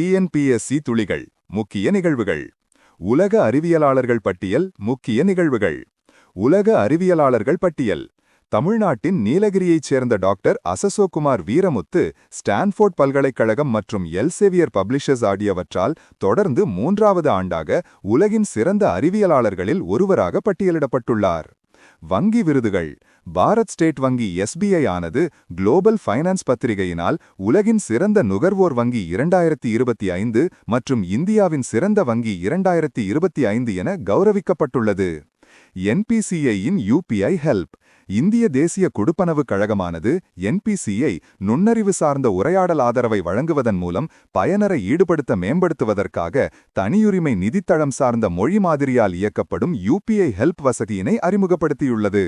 TNPSC துளிகள் முக்கிய நிகழ்வுகள். உலக அறிவியலாளர்கள் பட்டியல் முக்கிய நிகழ்வுகள். உலக அறிவியலாளர்கள் பட்டியல். தமிழ்நாட்டின் நீலகிரியைச் சேர்ந்த டாக்டர் அசசோகுமார் வீரமுத்து ஸ்டான்ஃபோர்ட் பல்கலைக்கழகம் மற்றும் எல்சேவியர் பப்ளிஷர்ஸ் ஆகியவற்றால் தொடர்ந்து மூன்றாவது ஆண்டாக உலகின் சிறந்த அறிவியலாளர்களில் ஒருவராக பட்டியலிடப்பட்டுள்ளார். வங்கி விருதுகள் பாரத் ஸ்டேட் வங்கி எஸ்பிஐ ஆனது குளோபல் ஃபைனான்ஸ் பத்திரிகையினால் உலகின் சிறந்த நுகர்வோர் வங்கி இரண்டாயிரத்தி இருபத்தி ஐந்து மற்றும் இந்தியாவின் சிறந்த வங்கி இரண்டாயிரத்தி இருபத்தி ஐந்து என கௌரவிக்கப்பட்டுள்ளது. என்பிசிஐயின் யூபிஐ ஹெல்ப். இந்திய தேசிய கொடுப்பனவு கழகமானது என்பிசிஐ நுண்ணறிவு சார்ந்த உரையாடல் ஆதரவை வழங்குவதன் மூலம் பயனரை ஈடுபடுத்த மேம்படுத்துவதற்காக தனியுரிமை நிதித்தளம் சார்ந்த மொழி மாதிரியால் இயக்கப்படும் யூபிஐ ஹெல்ப் வசதியினை அறிமுகப்படுத்தியுள்ளது.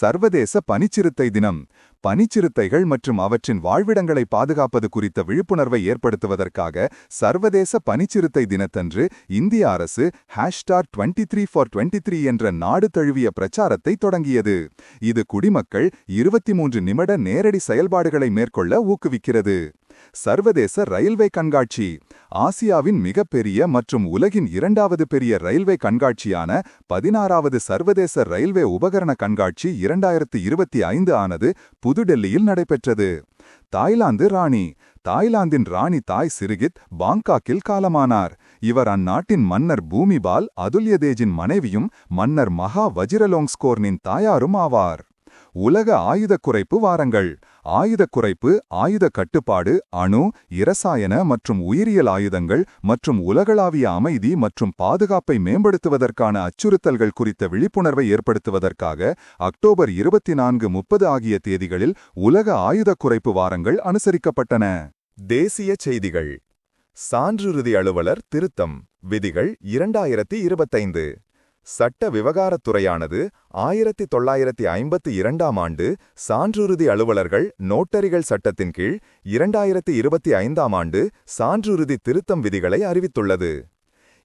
சர்வதேச பனிச்சிறுத்தை தினம். பனிச்சிறுத்தைகள் மற்றும் அவற்றின் வாழ்விடங்களை பாதுகாப்பது குறித்த விழிப்புணர்வை ஏற்படுத்துவதற்காக சர்வதேச பனிச்சிறுத்தை தினத்தன்று இந்திய அரசு ஹேஷ்டார் twenty three for twenty three என்ற நாடு தழுவிய பிரச்சாரத்தை தொடங்கியது. இது குடிமக்கள் இருபத்தி மூன்று நிமிட நேரடி செயல்பாடுகளை மேற்கொள்ள ஊக்குவிக்கிறது. சர்வதேச ரயில்வே கண்காட்சி. ஆசியாவின் மிகப்பெரிய மற்றும் உலகின் இரண்டாவது பெரிய ரயில்வே கண்காட்சியான பதினாறாவது சர்வதேச ரயில்வே உபகரண கண்காட்சி இரண்டாயிரத்து இருபத்தி ஐந்து ஆனது புதுடெல்லியில் நடைபெற்றது. தாய்லாந்து ராணி. தாய்லாந்தின் ராணி தாய் சிறுகித் பாங்காக்கில் காலமானார். இவர் அந்நாட்டின் மன்னர் பூமிபால் அதுல்யதேஜின் மனைவியும் மன்னர் மகா வஜிரலோங்ஸ்கோர்னின் தாயாரும் ஆவார். உலக ஆயுத குறைப்பு வாரங்கள். ஆயுத குறைப்பு ஆயுத கட்டுப்பாடு அணு இரசாயன மற்றும் உயிரியல் ஆயுதங்கள் மற்றும் உலகளாவிய அமைதி மற்றும் பாதுகாப்பை மேம்படுத்துவதற்கான அச்சுறுத்தல்கள் குறித்த விழிப்புணர்வை ஏற்படுத்துவதற்காக அக்டோபர் இருபத்தி நான்கு முப்பது ஆகிய தேதிகளில் உலக ஆயுத குறைப்பு வாரங்கள் அனுசரிக்கப்பட்டன. தேசிய செய்திகள். சான்றுறுதி அலுவலர் திருத்தம். விதிகள் இரண்டாயிரத்தி இருபத்தைந்து. சட்ட விவகாரத்துறையானது ஆயிரத்தி தொள்ளாயிரத்தி ஐம்பத்தி இரண்டாம் ஆண்டு சான்றுறுதி அலுவலர்கள் நோட்டரிகள் சட்டத்தின் கீழ் இரண்டாயிரத்தி இருபத்தி ஐந்தாம் ஆண்டு சான்றுறுதி திருத்தம் விதிகளை அறிவித்துள்ளது.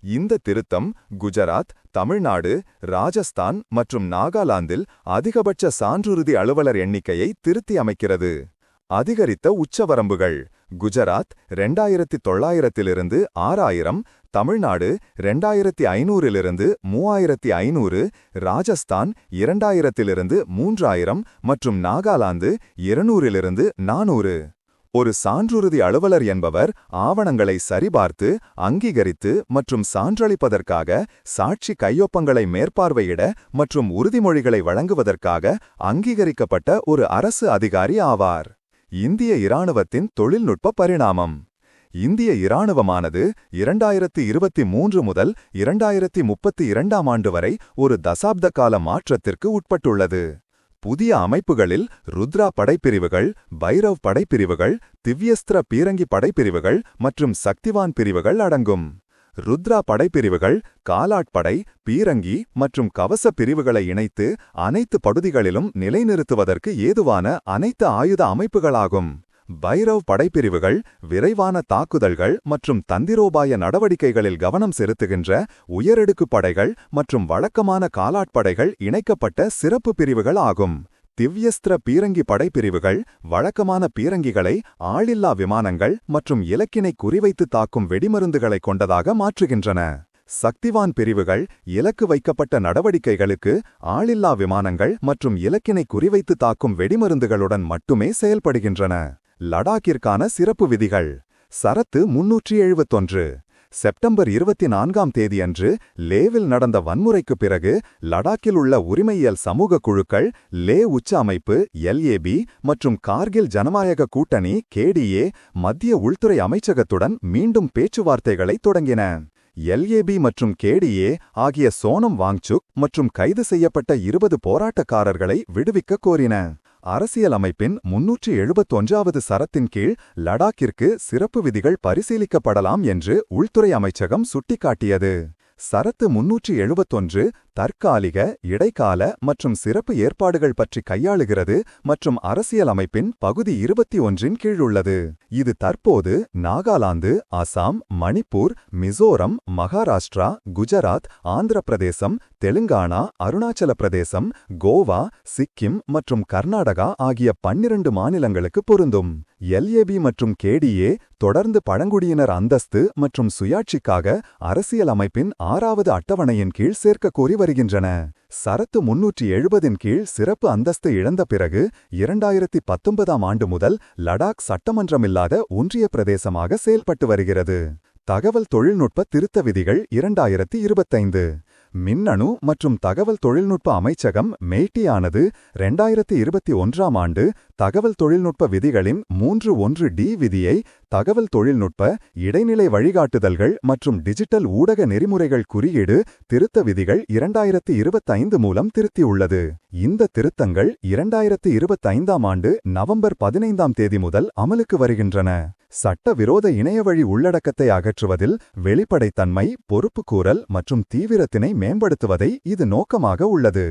இந்த திருத்தம் குஜராத் தமிழ்நாடு ராஜஸ்தான் மற்றும் நாகாலாந்தில் அதிகபட்ச சான்றுறுதி அலுவலர் எண்ணிக்கையை திருத்தி அமைக்கிறது. அதிகரித்த உச்சவரம்புகள் குஜராத் ரெண்டாயிரத்தி தொள்ளாயிரத்திலிருந்து ஆறாயிரம் தமிழ்நாடு ரெண்டாயிரத்தி ஐநூறிலிருந்து மூவாயிரத்தி ஐநூறு ராஜஸ்தான் இரண்டாயிரத்திலிருந்து மூன்றாயிரம் மற்றும் நாகாலாந்து இருநூறிலிருந்து நானூறு. ஒரு சான்றுறுதி அலுவலர் என்பவர் ஆவணங்களை சரிபார்த்து அங்கீகரித்து மற்றும் சான்றளிப்பதற்காக சாட்சி கையொப்பங்களை மேற்பார்வையிட மற்றும் உறுதிமொழிகளை வழங்குவதற்காக அங்கீகரிக்கப்பட்ட ஒரு அரசு அதிகாரி ஆவார். இந்திய இராணுவத்தின் தொழில்நுட்ப பரிணாமம். இந்திய இராணுவமானது இரண்டாயிரத்தி இருபத்தி மூன்று முதல் இரண்டாயிரத்தி முப்பத்தி இரண்டாம் ஆண்டு வரை ஒரு தசாப்த கால மாற்றத்திற்கு உட்பட்டுள்ளது. புதிய அமைப்புகளில் ருத்ரா படைப்பிரிவுகள் பைரவ் படைப்பிரிவுகள் திவ்யஸ்திர பீரங்கி படைப்பிரிவுகள் மற்றும் சக்திவான் பிரிவுகள் அடங்கும். ருத்ரா படைப்பிரிவுகள் காலாட்படை பீரங்கி மற்றும் கவச பிரிவுகளை இணைத்து அனைத்து படுதிகளிலும் நிலைநிறுத்துவதற்கு ஏதுவான அனைத்து ஆயுத அமைப்புகளாகும். பைரவ் படைப்பிரிவுகள் விரைவான தாக்குதல்கள் மற்றும் தந்திரோபாய நடவடிக்கைகளில் கவனம் செலுத்துகின்ற உயரடுக்கு படைகள் மற்றும் வழக்கமான காலாட்படைகள் இணைக்கப்பட்ட சிறப்பு பிரிவுகள் ஆகும். திவ்யஸ்திர பீரங்கி படைப்பிரிவுகள் வழக்கமான பீரங்கிகளை ஆளில்லா விமானங்கள் மற்றும் இலக்கினை குறிவைத்து தாக்கும் வெடிமருந்துகளை கொண்டதாக மாற்றுகின்றன. சக்திவான் பிரிவுகள் இலக்கு வைக்கப்பட்ட நடவடிக்கைகளுக்கு ஆளில்லா விமானங்கள் மற்றும் இலக்கினை குறிவைத்து தாக்கும் வெடிமருந்துகளுடன் மட்டுமே செயல்படுகின்றன. லடாக்கிற்கான சிறப்பு விதிகள். சரத்து முன்னூற்றி எழுபத்தொன்று செப்டம்பர் இருபத்தி நான்காம் தேதியன்று லேவில் நடந்த வன்முறைக்குப் பிறகு லடாக்கில் உள்ள உரிமையியல் சமூக குழுக்கள் லே உச்ச அமைப்பு எல்ஏபி மற்றும் கார்கில் ஜனநாயக கூட்டணி கேடிஏ மத்திய உள்துறை அமைச்சகத்துடன் மீண்டும் பேச்சுவார்த்தைகளை தொடங்கின. எல்ஏபி மற்றும் கேடிஏ ஆகிய சோனம் வாங்சுக் மற்றும் கைது செய்யப்பட்ட இருபது போராட்டக்காரர்களை விடுவிக்க கோரின. அரசியலமைப்பின் முன்னூற்றி எழுபத்தொன்றாவது சரத்தின் கீழ் லடாக்கிற்கு சிறப்பு விதிகள் பரிசீலிக்கப்படலாம் என்று உள்துறை அமைச்சகம் சுட்டிக்காட்டியது. சரத்து முன்னூற்றி எழுபத்தொன்று தற்காலிக இடைக்கால மற்றும் சிறப்பு ஏற்பாடுகள் பற்றி கையாளுகிறது மற்றும் அரசியலமைப்பின் பகுதி இருபத்தி ஒன்றின் கீழ் உள்ளது. இது தற்போது நாகாலாந்து அசாம் மணிப்பூர் மிசோரம் மகாராஷ்டிரா குஜராத் ஆந்திர பிரதேசம் தெலுங்கானா அருணாச்சல பிரதேசம் கோவா சிக்கிம் மற்றும் கர்நாடகா ஆகிய பன்னிரண்டு மாநிலங்களுக்கு பொருந்தும். எல்ஏபி மற்றும் கேடிஏ தொடர்ந்து பழங்குடியினர் அந்தஸ்து மற்றும் சுயாட்சிக்காக அரசியலமைப்பின் ஆறாவது அட்டவணையின் கீழ் சேர்க்க கோரி வருகின்றன. சரத்து முன்னூற்றி எழுபதின் கீழ் சிறப்பு அந்தஸ்து இழந்த பிறகு இரண்டாயிரத்தி பத்தொன்பதாம் ஆண்டு முதல் லடாக் சட்டமன்றமில்லாத ஒன்றிய பிரதேசமாக செயல்பட்டு வருகிறது. தகவல் தொழில்நுட்ப திருத்த விதிகள் இரண்டாயிரத்தி இருபத்தைந்து மின்னணு மற்றும் தகவல் தொழில்நுட்ப அமைச்சகம் மெய்டியானது ரெண்டாயிரத்தி இருபத்தி ஒன்றாம் ஆண்டு தகவல் தொழில்நுட்ப விதிகளின் மூன்று ஒன்று டி விதியை தகவல் தொழில்நுட்ப இடைநிலை வழிகாட்டுதல்கள் மற்றும் டிஜிட்டல் ஊடக நெறிமுறைகள் குறியீடு திருத்த விதிகள் இரண்டாயிரத்தி இருபத்தைந்து மூலம் திருத்தியுள்ளது. இந்த திருத்தங்கள் இரண்டாயிரத்தி இருபத்தைந்தாம் ஆண்டு நவம்பர் பதினைந்தாம் தேதி முதல் அமலுக்கு வருகின்றன. சட்டவிரோத இணையவழி உள்ளடக்கத்தை அகற்றுவதில் வெளிப்படைத்தன்மை பொறுப்புக்கூறல் மற்றும் தீவிரத்தினை மேம்படுத்துவதை இது நோக்கமாக உள்ளது.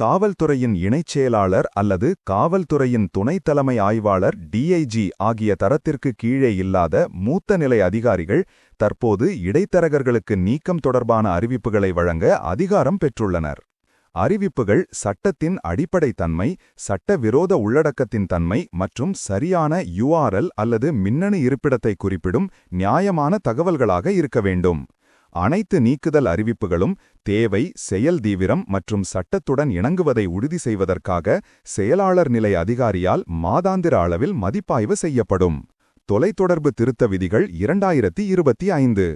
காவல்துறையின் இணைச் செயலாளர் அல்லது காவல்துறையின் துணைத் தலைமை ஆய்வாளர் டிஐஜி ஆகிய தரத்திற்கு கீழே இல்லாத மூத்த நிலை அதிகாரிகள் தற்போது இடைத்தரகர்களுக்கு நீக்கம் தொடர்பான அறிவிப்புகளை வழங்க அதிகாரம் பெற்றுள்ளனர். அறிவிப்புகள் சட்டத்தின் அடிப்படை தன்மை சட்டவிரோத உள்ளடக்கத்தின் தன்மை மற்றும் சரியான யுஆர்எல் அல்லது மின்னணு இருப்பிடத்தை குறிப்பிடும் நியாயமான தகவல்களாக இருக்க வேண்டும். அனைத்து நீக்குதல் அறிவிப்புகளும் தேவை செயல் தீவிரம் மற்றும் சட்டத்துடன் இணங்குவதை உறுதி செய்வதற்காக செயலாளர் நிலை அதிகாரியால் மாதாந்திர அளவில் மதிப்பாய்வு செய்யப்படும். தொலைத்தொடர்பு திருத்த விதிகள் இரண்டாயிரத்தி இருபத்தி ஐந்து.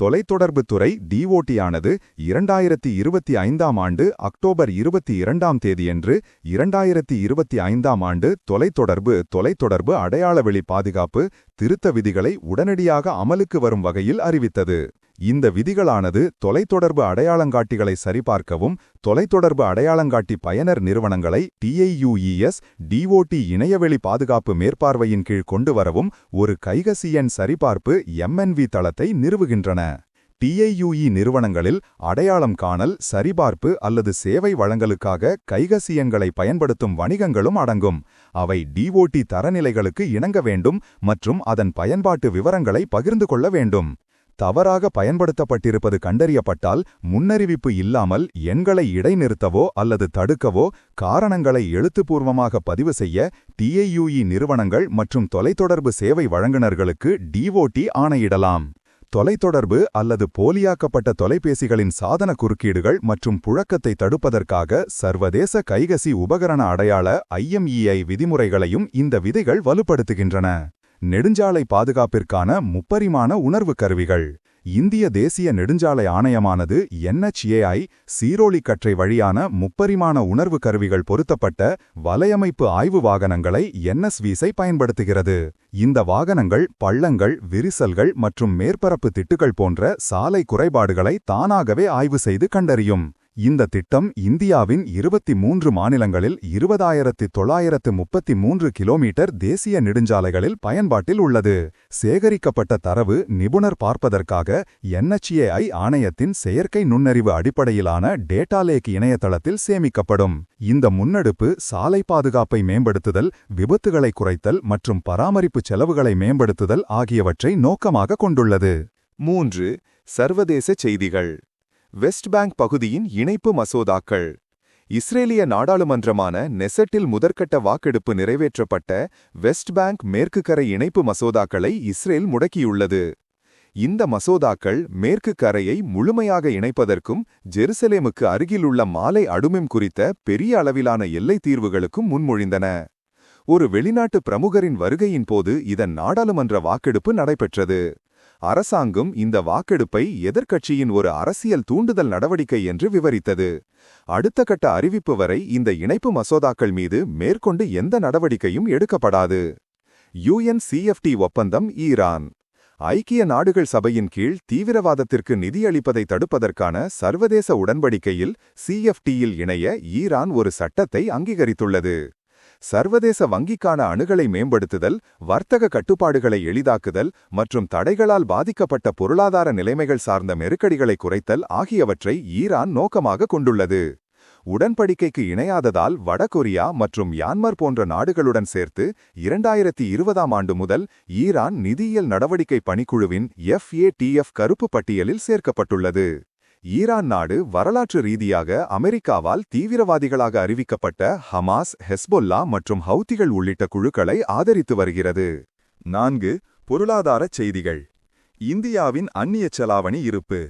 தொலைத்தொடர்பு துறை டிஓடியானது இரண்டாயிரத்தி இருபத்தி ஐந்தாம் ஆண்டு அக்டோபர் இருபத்தி இரண்டாம் தேதியன்று இரண்டாயிரத்தி இருபத்தி ஐந்தாம் ஆண்டு தொலைத்தொடர்பு தொலைத்தொடர்பு அடையாளவெளி பாதுகாப்பு திருத்த விதிகளை உடனடியாக அமலுக்கு வரும் வகையில் அறிவித்தது. இந்த விதிகளானது தொலைத்தொடர்பு அடையாளங்காட்டிகளை சரிபார்க்கவும் தொலைத்தொடர்பு அடையாளங்காட்டி பயனர் நிறுவனங்களை டிஐயுஇஎஸ் டிஓடி இணையவெளி பாதுகாப்பு மேற்பார்வையின் கீழ் கொண்டுவரவும் ஒரு கைகசியன் சரிபார்ப்பு எம்என்வி தளத்தை நிறுவுகின்றன. டிஐயுஇ நிறுவனங்களில் அடையாளம் காணல் சரிபார்ப்பு அல்லது சேவை வழங்கலுக்காக கைகசியன்களை பயன்படுத்தும் வணிகங்களும் அடங்கும். அவை டிஓடி தரநிலைகளுக்கு இணங்க வேண்டும் மற்றும் அதன் பயன்பாட்டு விவரங்களை பகிர்ந்து கொள்ள வேண்டும். தவறாக பயன்படுத்தப்பட்டிருப்பது கண்டறியப்பட்டால் முன்னறிவிப்பு இல்லாமல் எண்களை இடைநிறுத்தவோ அல்லது தடுக்கவோ காரணங்களை எழுத்துப்பூர்வமாக பதிவு செய்ய டிஐயுஇ நிறுவனங்கள் மற்றும் தொலைத்தொடர்பு சேவை வழங்குநர்களுக்கு டிஓடி ஆணையிடலாம். தொலைத்தொடர்பு அல்லது போலியாக்கப்பட்ட தொலைபேசிகளின் சாதன குறுக்கீடுகள் மற்றும் புழக்கத்தை தடுப்பதற்காக சர்வதேச கைகசி உபகரண அடையாள ஐஎம்இஐ விதிமுறைகளையும் இந்த விதிகள் வலுப்படுத்துகின்றன. நெடுஞ்சாலை பாதுகாப்பிற்கான முப்பரிமாண உணர்வு கருவிகள். இந்திய தேசிய நெடுஞ்சாலை ஆணையமானது என்எச்ஏஐ சீரோலி கற்றை வழியான முப்பரிமாண உணர்வு கருவிகள் பொருத்தப்பட்ட வலையமைப்பு ஆய்வு வாகனங்களை என்எஸ்விஸை பயன்படுத்துகிறது. இந்த வாகனங்கள் பள்ளங்கள் விரிசல்கள் மற்றும் மேற்பரப்பு திட்டுகள் போன்ற சாலை குறைபாடுகளை தானாகவே ஆய்வு செய்து கண்டறியும். இந்த திட்டம் இந்தியாவின் இருபத்தி மூன்று மாநிலங்களில் இருபதாயிரத்து தொள்ளாயிரத்து முப்பத்தி மூன்று கிலோமீட்டர் தேசிய நெடுஞ்சாலைகளில் பயன்பாட்டில் உள்ளது. சேகரிக்கப்பட்ட தரவு நிபுணர் பார்ப்பதற்காக என்எச்ஏஐ ஆணையத்தின் செயற்கை நுண்ணறிவு அடிப்படையிலான டேட்டா லேக் இணையதளத்தில் சேமிக்கப்படும். இந்த முன்னெடுப்பு சாலை பாதுகாப்பை மேம்படுத்துதல் விபத்துகளை குறைத்தல் மற்றும் பராமரிப்பு செலவுகளை மேம்படுத்துதல் ஆகியவற்றை நோக்கமாக கொண்டுள்ளது. மூன்று சர்வதேச செய்திகள். வெஸ்ட் பேங்க் பகுதியின் இணைப்பு மசோதாக்கள். இஸ்ரேலிய நாடாளுமன்றமான நெசட்டில் முதற்கட்ட வாக்கெடுப்பு நிறைவேற்றப்பட்ட வெஸ்ட் பேங்க் மேற்கு கரை இணைப்பு மசோதாக்களை இஸ்ரேல் முடக்கியுள்ளது. இந்த மசோதாக்கள் மேற்கு கரையை முழுமையாக இணைப்பதற்கும் ஜெருசலேமுக்கு அருகிலுள்ள மாலை அடுமிம் குறித்த பெரிய அளவிலான எல்லை தீர்வுகளுக்கும் முன்மொழிந்தன. ஒரு வெளிநாட்டு பிரமுகரின் வருகையின் போது இதன் நாடாளுமன்ற வாக்கெடுப்பு நடைபெற்றது. அரசாங்கம் இந்த வாக்கெடுப்பை எதிர்க்கட்சியின் ஒரு அரசியல் தூண்டுதல் நடவடிக்கை என்று விவரித்தது. அடுத்த கட்ட அறிவிப்பு வரை இந்த இணைப்பு மசோதாக்கள் மீது மேற்கொண்டு எந்த நடவடிக்கையும் எடுக்கப்படாது. யுஎன்சிஎஃப்டி ஒப்பந்தம் ஈரான். ஐக்கிய நாடுகள் சபையின் கீழ் தீவிரவாதத்திற்கு நிதியளிப்பதை தடுப்பதற்கான சர்வதேச உடன்படிக்கையில் சிஎஃப்டியில் இணைய ஈரான் ஒரு சட்டத்தை அங்கீகரித்துள்ளது. சர்வதேச வங்கிக்கான அணுகலை மேம்படுத்துதல் வர்த்தக கட்டுப்பாடுகளை எளிதாக்குதல் மற்றும் தடைகளால் பாதிக்கப்பட்ட பொருளாதார நிலைமைகள் சார்ந்த நெருக்கடிகளை குறைத்தல் ஆகியவற்றை ஈரான் நோக்கமாக கொண்டுள்ளது. உடன்படிக்கைக்கு இணையாததால் வடகொரியா மற்றும் யான்மர் போன்ற நாடுகளுடன் சேர்த்து இரண்டாயிரத்தி இருபதாம் ஆண்டு முதல் ஈரான் நிதியியல் நடவடிக்கை பணிக்குழுவின் எஃப்ஏடிஎஃப் கருப்பு பட்டியலில் சேர்க்கப்பட்டுள்ளது. ஈரான் நாடு வரலாற்று ரீதியாக அமெரிக்காவால் தீவிரவாதிகளாக அறிவிக்கப்பட்ட ஹமாஸ் ஹெஸ்பொல்லா மற்றும் ஹவுத்திகள் உள்ளிட்ட குழுக்களை ஆதரித்து வருகிறது. நான்கு பொருளாதார செய்திகள். இந்தியாவின் அந்நிய செலாவணி இருப்பு.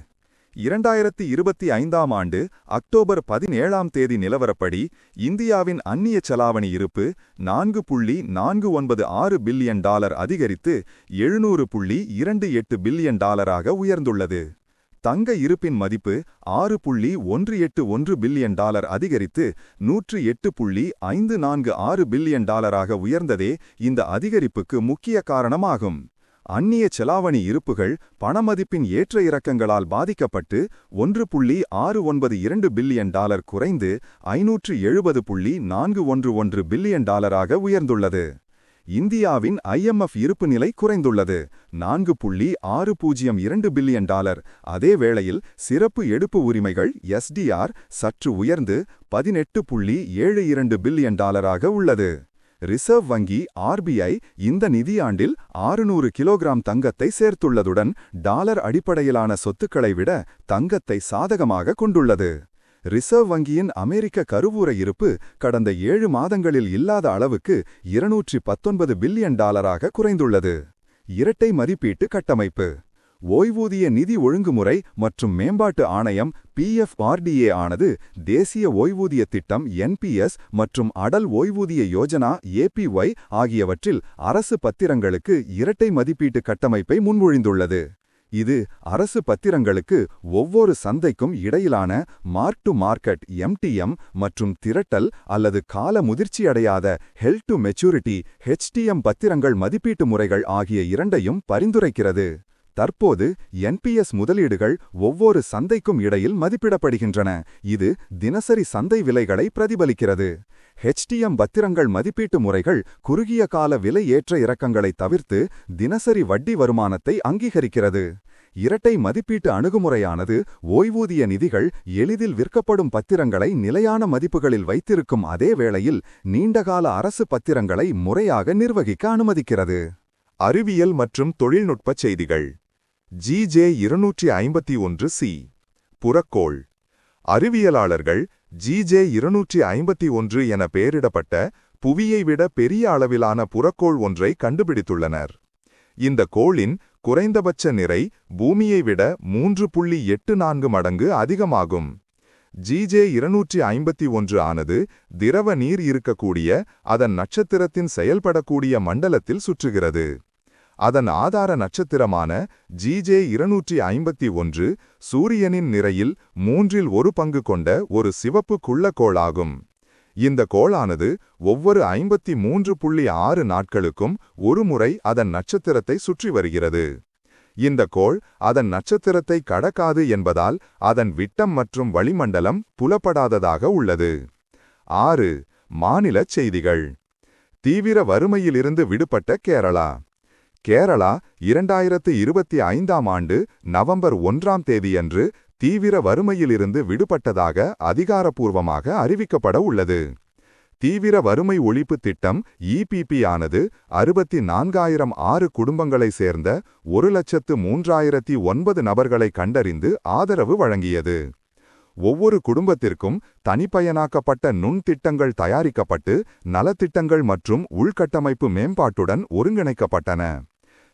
இரண்டாயிரத்தி இருபத்தி ஐந்தாம் ஆண்டு அக்டோபர் பதினேழாம் தேதி நிலவரப்படி இந்தியாவின் அந்நிய செலாவணி இருப்பு நான்கு புள்ளி நான்கு ஒன்பது ஆறு பில்லியன் டாலர் அதிகரித்து எழுநூறு புள்ளி இரண்டு எட்டு பில்லியன் டாலராக உயர்ந்துள்ளது. தங்க இருப்பின் மதிப்பு ஆறு புள்ளி ஒன்று எட்டு ஒன்று பில்லியன் டாலர் அதிகரித்து நூற்று எட்டு புள்ளி ஐந்து நான்கு ஆறு பில்லியன் டாலராக உயர்ந்ததே இந்த அதிகரிப்புக்கு முக்கிய காரணமாகும். அந்நிய செலாவணி இருப்புகள் பணமதிப்பின் ஏற்ற இறக்கங்களால் பாதிக்கப்பட்டு ஒன்று புள்ளி ஆறு ஒன்பது இரண்டு பில்லியன் டாலர் குறைந்து ஐநூற்று எழுபது புள்ளி நான்கு ஒன்று ஒன்று பில்லியன் டாலராக உயர்ந்துள்ளது. இந்தியாவின் ஐஎம்எஃப் இருப்பு நிலை குறைந்துள்ளது. நான்கு புள்ளி ஆறு பூஜ்ஜியம் இரண்டு பில்லியன் டாலர். அதே வேளையில் சிறப்பு எடுப்பு உரிமைகள் எஸ்டிஆர் சற்று உயர்ந்து பதினெட்டு புள்ளி ஏழு இரண்டு பில்லியன் டாலராக உள்ளது. ரிசர்வ் வங்கி ஆர்பிஐ இந்த நிதியாண்டில் ஆறுநூறு கிலோகிராம் தங்கத்தை சேர்த்துள்ளதுடன் டாலர் அடிப்படையிலான சொத்துக்களை விட தங்கத்தை சாதகமாக கொண்டுள்ளது. ரிசர்வ் வங்கியின் அமெரிக்க கருவூர இருப்பு கடந்த ஏழு மாதங்களில் இல்லாத அளவுக்கு இருநூற்றி பத்தொன்பது பில்லியன் டாலராக குறைந்துள்ளது. இரட்டை மதிப்பீட்டு கட்டமைப்பு. ஓய்வூதிய நிதி ஒழுங்குமுறை மற்றும் மேம்பாட்டு ஆணையம் பிஎஃப்ஆர்டிஏ ஆனது தேசிய ஓய்வூதிய திட்டம் என்பிஎஸ் மற்றும் அடல் ஓய்வூதிய யோஜனா ஏபிஒய் ஆகியவற்றில் அரசு பத்திரங்களுக்கு இரட்டை மதிப்பீட்டு கட்டமைப்பை முன்மொழிந்துள்ளது. இது அரசு பத்திரங்களுக்கு ஒவ்வொரு சந்தைக்கும் இடையிலான மார்க் டு மார்க்கெட் எம்டிஎம் மற்றும் திரட்டல் அல்லது கால முதிர்ச்சியடையாத ஹெல் டு மெச்சூரிட்டி ஹெச்டிஎம் பத்திரங்கள் மதிப்பீட்டு முறைகள் ஆகிய இரண்டையும் பரிந்துரைக்கிறது. தற்போது என்பிஎஸ் முதலீடுகள் ஒவ்வொரு சந்தைக்கும் இடையில் மதிப்பிடப்படுகின்றன. இது தினசரி சந்தை விலைகளை பிரதிபலிக்கிறது. ஹெச்டிஎம் பத்திரங்கள் மதிப்பீட்டு முறைகள் குறுகிய கால விலை ஏற்ற இறக்கங்களை தவிர்த்து தினசரி வட்டி வருமானத்தை அங்கீகரிக்கிறது. இரட்டை மதிப்பீட்டு அணுகுமுறையானது ஓய்வூதிய நிதிகள் எளிதில் விற்கப்படும் பத்திரங்களை நிலையான மதிப்புகளில் வைத்திருக்கும் அதே வேளையில் நீண்டகால அரசு பத்திரங்களை முறையாக நிர்வகிக்க அனுமதிக்கிறது. அறிவியல் மற்றும் தொழில்நுட்பச் செய்திகள். ஜிஜே இருநூற்றி ஐம்பத்தி ஒன்று சி புறக்கோள். அறிவியலாளர்கள் ஜிஜே இருநூற்றி ஐம்பத்தி ஒன்று என பெயரிடப்பட்ட புவியை விட பெரிய அளவிலான புறக்கோள் ஒன்றை கண்டுபிடித்துள்ளனர். இந்த கோளின் குறைந்தபட்ச நிறை பூமியை விட மூன்று புள்ளி எட்டு நான்கு மடங்கு அதிகமாகும். ஜிஜே இருநூற்றி ஐம்பத்தி ஒன்று ஆனது திரவ நீர் இருக்கக்கூடிய அதன் நட்சத்திரத்தின் செயல்படக்கூடிய மண்டலத்தில் சுற்றுகிறது. அதன் ஆதார நட்சத்திரமான ஜிஜே இருநூற்றி ஐம்பத்தி ஒன்று சூரியனின் நிறையில் மூன்றில் ஒரு பங்கு கொண்ட ஒரு சிவப்பு குள்ளக்கோளாகும். இந்த கோளானது ஒவ்வொரு ஐம்பத்தி மூன்று புள்ளி ஆறு நாட்களுக்கும் ஒருமுறை அதன் நட்சத்திரத்தை சுற்றி வருகிறது. இந்த கோள் அதன் நட்சத்திரத்தை கடக்காது என்பதால் அதன் விட்டம் மற்றும் வளிமண்டலம் புலப்படாததாக உள்ளது. ஆறு. மாநிலச் செய்திகள். தீவிர வறுமையிலிருந்து விடுபட்ட கேரளா. கேரளா இரண்டாயிரத்து இருபத்தி ஐந்தாம் ஆண்டு நவம்பர் ஒன்றாம் தேதியன்று தீவிர வறுமையிலிருந்து விடுபட்டதாக அதிகாரப்பூர்வமாக அறிவிக்கப்பட உள்ளது. தீவிர வறுமை ஒழிப்பு திட்டம் இபிபி ஆனது அறுபத்தி நான்காயிரம் ஆறு குடும்பங்களைச் சேர்ந்த ஒரு லட்சத்து மூன்றாயிரத்தி ஒன்பது நபர்களை கண்டறிந்து ஆதரவு வழங்கியது. ஒவ்வொரு குடும்பத்திற்கும் தனிப்பயனாக்கப்பட்ட நுண்திட்டங்கள் தயாரிக்கப்பட்டு நலத்திட்டங்கள் மற்றும் உள்கட்டமைப்பு மேம்பாட்டுடன் ஒருங்கிணைக்கப்பட்டன.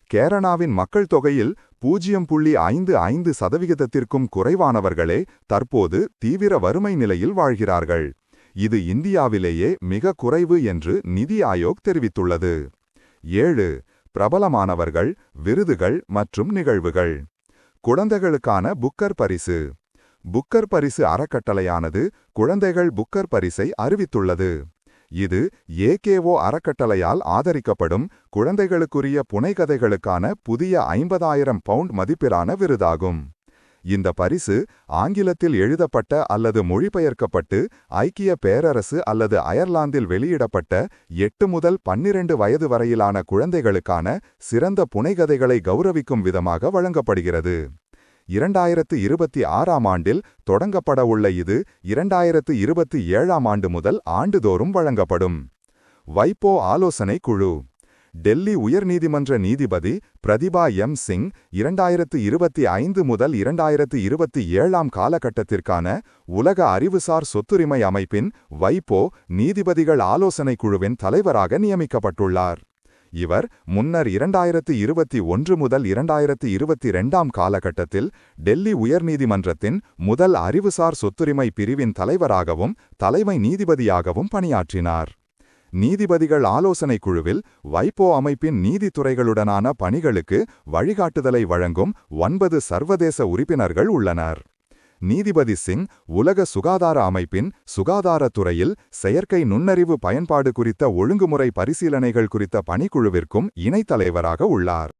கேரளாவின் மக்கள் தொகையில் பூஜ்ஜியம் புள்ளி ஐந்து ஐந்து சதவிகிதத்திற்கும் குறைவானவர்களே தற்போது தீவிர வறுமை நிலையில் வாழ்கிறார்கள். இது இந்தியாவிலேயே மிக குறைவு என்று நிதி ஆயோக் தெரிவித்துள்ளது. ஏழு. பிரபலமானவர்கள் விருதுகள் மற்றும் நிகழ்வுகள். குழந்தைகளுக்கான புக்கர் பரிசு. புக்கர் பரிசு அறக்கட்டளையானது குழந்தைகள் புக்கர் பரிசை அறிவித்துள்ளது. இது ஏகேஓ அறக்கட்டளையால் ஆதரிக்கப்படும் குழந்தைகளுக்குரிய புனைகதைகளுக்கான புதிய ஐம்பதாயிரம் பவுண்ட் மதிப்பிலான விருதாகும். இந்த பரிசு ஆங்கிலத்தில் எழுதப்பட்ட அல்லது மொழிபெயர்க்கப்பட்டு ஐக்கிய பேரரசு அல்லது அயர்லாந்தில் வெளியிடப்பட்ட எட்டு முதல் பன்னிரண்டு வயது வரையிலான குழந்தைகளுக்கான சிறந்த புனைகதைகளை கௌரவிக்கும் விதமாக வழங்கப்படுகிறது. இரண்டாயிரத்து இருபத்தி ஆறாம் ஆண்டில் தொடங்கப்பட உள்ள இது இரண்டாயிரத்து இருபத்தி ஏழாம் ஆண்டு முதல் ஆண்டுதோறும் வழங்கப்படும். வைப்போ ஆலோசனை குழு. டெல்லி உயர்நீதிமன்ற நீதிபதி பிரதிபா எம். சிங் இரண்டாயிரத்து இருபத்தி ஐந்து முதல் இரண்டாயிரத்து இருபத்தி ஏழாம் காலகட்டத்திற்கான உலக அறிவுசார் சொத்துரிமை அமைப்பின் வைப்போ நீதிபதிகள் ஆலோசனைக் குழுவின் தலைவராக நியமிக்கப்பட்டுள்ளார். இவர் முன்னர் இரண்டாயிரத்து இருபத்தி ஒன்று முதல் இரண்டாயிரத்து இருபத்தி ரெண்டாம் காலகட்டத்தில் டெல்லி உயர்நீதிமன்றத்தின் முதல் அறிவுசார் சொத்துரிமை பிரிவின் தலைவராகவும் தலைமை நீதிபதியாகவும் பணியாற்றினார். நீதிபதிகள் ஆலோசனைக் குழுவில் வைப்போ அமைப்பின் நீதித்துறைகளுடனான பணிகளுக்கு வழிகாட்டுதலை வழங்கும் ஒன்பது சர்வதேச உறுப்பினர்கள் உள்ளனர். நீதிபதி சிங் உலக சுகாதார அமைப்பின் சுகாதாரத்துறையில் செயற்கை நுண்ணறிவு பயன்பாடு குறித்த ஒழுங்குமுறை பரிசீலனைகள் குறித்த பணிக்குழுவிற்கும் இணைத் தலைவராக உள்ளார்.